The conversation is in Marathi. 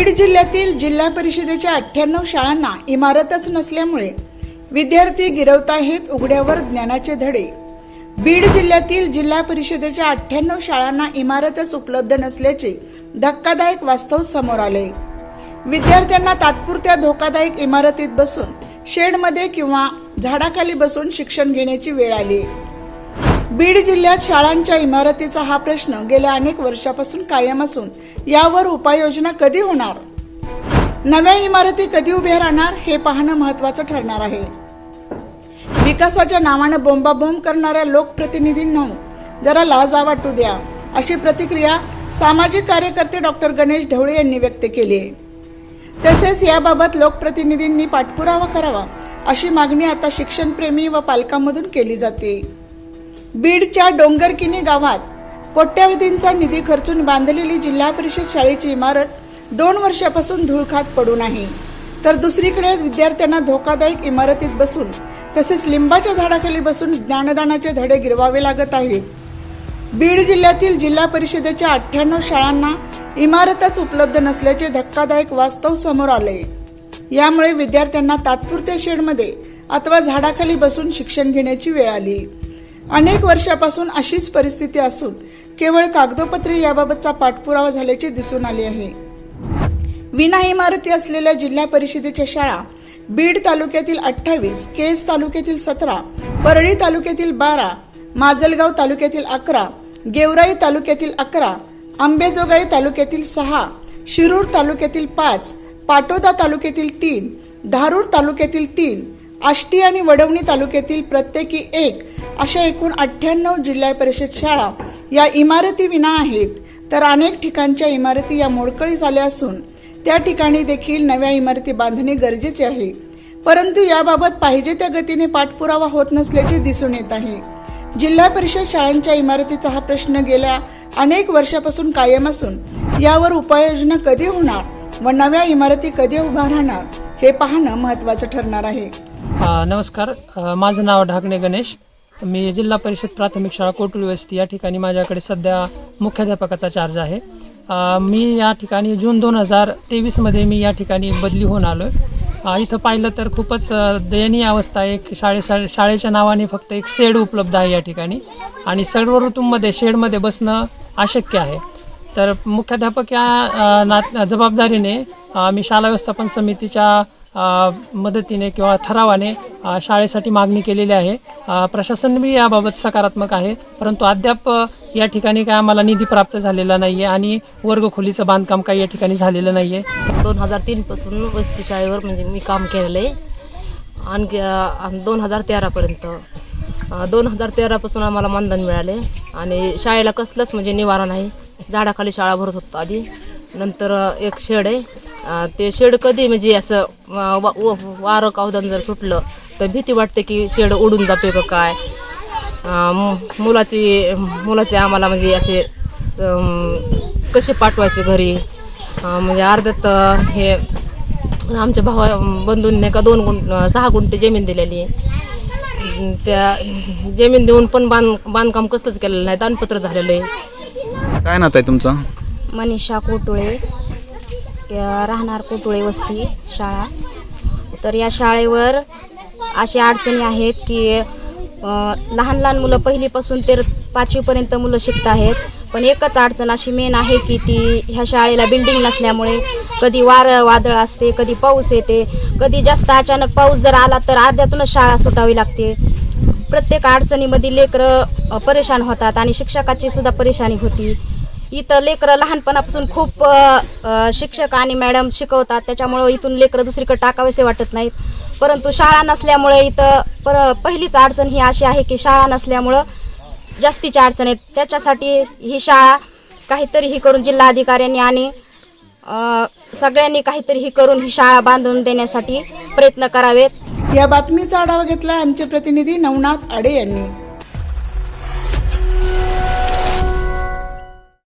बीड जिल्ह्यातील जिल्हा परिषदेच्या अठ्ठ्याण्णव शाळांना इमारतच नसल्यामुळे विद्यार्थी गिरवत आहेत उघड्यावर ज्ञानाचे धडे. बीड जिल्ह्यातील जिल्हा परिषदेच्या अठ्ठ्याण्णव शाळांना इमारतच उपलब्ध नसल्याचे धक्कादायक वास्तव समोर आले. विद्यार्थ्यांना तात्पुरत्या धोकादायक इमारतीत बसून शेडमध्ये किंवा झाडाखाली बसून शिक्षण घेण्याची वेळ आली. बीड जिल्ह्यात शाळांच्या इमारतीचा हा प्रश्न गेल्या अनेक वर्षापासून कायम असून यावर उपाययोजना कधी होणार? नव्या इमारती कधी उभ्या राहणार हे पाहणं महत्वाचं ठरणार आहे. विकासाच्या नावानं बोंबाबोंब करणाऱ्या लोकप्रतिनिधींना जरा लाजा वाटू द्या अशी प्रतिक्रिया सामाजिक कार्यकर्ते डॉक्टर गणेश ढवळे यांनी व्यक्त केली आहे. तसेच याबाबत लोकप्रतिनिधींनी पाठपुरावा करावा अशी मागणी आता शिक्षणप्रेमी व पालकांमधून केली जाते. बीडच्या डोंगरकिनी गावात कोट्यावधींचा निधी खर्चून बांधलेली जिल्हा परिषद शाळेची इमारत दोन वर्षापासून धूळखात पडून आहे तर दुसरीकडे विद्यार्थ्यांना धोकादायक इमारतीत बसून तसेच लिंबाच्या झाडाखाली बसून ज्ञानदानाचे धडे गिरवावे लागत आहेत बीड जिल्ह्यातील जिल्हा परिषदेच्या अठ्ठ्याण्णव शाळांना इमारतच उपलब्ध नसल्याचे धक्कादायक वास्तव समोर आले. यामुळे विद्यार्थ्यांना तात्पुरत्या शेडमध्ये अथवा झाडाखाली बसून शिक्षण घेण्याची वेळ आली. अनेक वर्षापासून अशीच परिस्थिती असून केवळ कागदोपत्रे याबाबतचा पाठपुरावा झाल्याचे दिसून आले आहे. विना इमारती असलेल्या जिल्हा परिषदेच्या शाळा बीड तालुक्यातील अठ्ठावीस केज तालुक्यातील सतरा परळी तालुक्यातील बारा माजलगाव तालुक्यातील अकरा गेवराई तालुक्यातील अकरा आंबेजोगाई तालुक्यातील सहा शिरूर तालुक्यातील पाच पाटोदा तालुक्यातील तीन धारूर तालुक्यातील तीन आष्टी आणि वडवणी तालुक्यातील प्रत्येकी एक अशा एकूण अठ्ठ्याण्णव जिल्हा परिषद शाळा या इमारती विना आहेत. तर अनेक ठिकाणच्या इमारती या मोडकळी झाल्या असून त्या ठिकाणी देखील नव्या इमारती बांधणे गरजेचे आहे. परंतु याबाबत पाहिजे त्या गतीने पाठपुरावा होत नसल्याचे दिसून येत आहे. जिल्हा परिषद शाळांच्या इमारतीचा हा प्रश्न गेल्या अनेक वर्षापासून कायम असून यावर उपाययोजना कधी होणार व नव्या इमारती कधी उभा राहणार हे पाहणं महत्वाचं ठरणार आहे. नमस्कार. माझं नाव ढाकणे गणेश. मी जिल्हा परिषद प्राथमिक शाळा कोटुल वस्ती या ठिकाणी माझ्याकडे सध्या मुख्याध्यापकाचा चार्ज आहे. मी या ठिकाणी जून दोन हजार तेवीसमध्ये मी या ठिकाणी बदली होऊन आलो आहे इथं पाहिलं तर खूपच दयनीय अवस्था आहे. एक शाळे शाळेच्या नावाने फक्त एक शेड उपलब्ध आहे या ठिकाणी. आणि सर्व ऋतूंमध्ये शेडमध्ये बसणं अशक्य आहे. तर मुख्याध्यापक या ना जबाबदारीने मी शाळा व्यवस्थापन समितीच्या मदतीने किंवा ठरावाने शाळेसाठी मागणी केलेली आहे. प्रशासन बी याबाबत सकारात्मक आहे परंतु अद्याप या ठिकाणी काय आम्हाला निधी प्राप्त झालेला नाही आहे आणि वर्गखोलीचं बांधकाम काही या ठिकाणी झालेलं नाही आहे दोन हजार तीनपासून वस्ती शाळेवर म्हणजे मी काम केलेलं आहे आणखी दोन हजार तेरापर्यंत दोन हजार तेरापासून आम्हाला मानधन मिळाले आणि शाळेला कसलंच म्हणजे निवारा नाही. झाडाखाली शाळा भरत होतो आधी. नंतर एक शेड आहे. ते शेड कधी म्हणजे असं वारं कावदन जर सुटलं तर भीती वाटते की शेड उडून जातोय का काय? मुलाची मुलाचे आम्हाला म्हणजे असे कसे पाठवायचे घरी? म्हणजे अर्ध्यात हे आमच्या भावा बंधूंनी का दोन गुंट सहा गुंठे जमीन दिलेली. त्या जमीन देऊन पण बांध बांधकाम कसलंच केलेलं नाही दानपत्र झालेलं आहे. काय नात आहे तुमचं? मनीषा कोटुळे. राहणार कोटुळे वस्ती शाळा. तर या शाळेवर अशा अडचणी आहेत की लहान लहान मुलं पहिलीपासून ते पाचवीपर्यंत मुलं शिकत आहेत. पण एकच अडचण अशी मेन आहे की ती ह्या शाळेला बिल्डिंग नसल्यामुळे कधी वारं वादळ असते कधी पाऊस येते. कधी जास्त अचानक पाऊस जर आला तर अर्ध्यातूनच शाळा सुटावी लागते. प्रत्येक अडचणीमध्ये लेकरं परेशान होतात आणि शिक्षकाची सुद्धा परेशानी होती. इथं लेकरं लहानपणापासून खूप शिक्षक आणि मॅडम शिकवतात. त्याच्यामुळं इथून लेकरं दुसरीकडे टाकावेसे वाटत नाहीत. परंतु शाळा नसल्यामुळे इथं पर पहिलीच अडचण ही अशी आहे की शाळा नसल्यामुळं जास्तीच्या अडचण आहेत. त्याच्यासाठी ही शाळा काहीतरी ही करून जिल्हाधिकाऱ्यांनी आणि सगळ्यांनी काहीतरी ही करून ही शाळा बांधून देण्यासाठी प्रयत्न करावेत. या बातमीचा आढावा घेतला आमचे प्रतिनिधी नवनाथ आडे यांनी.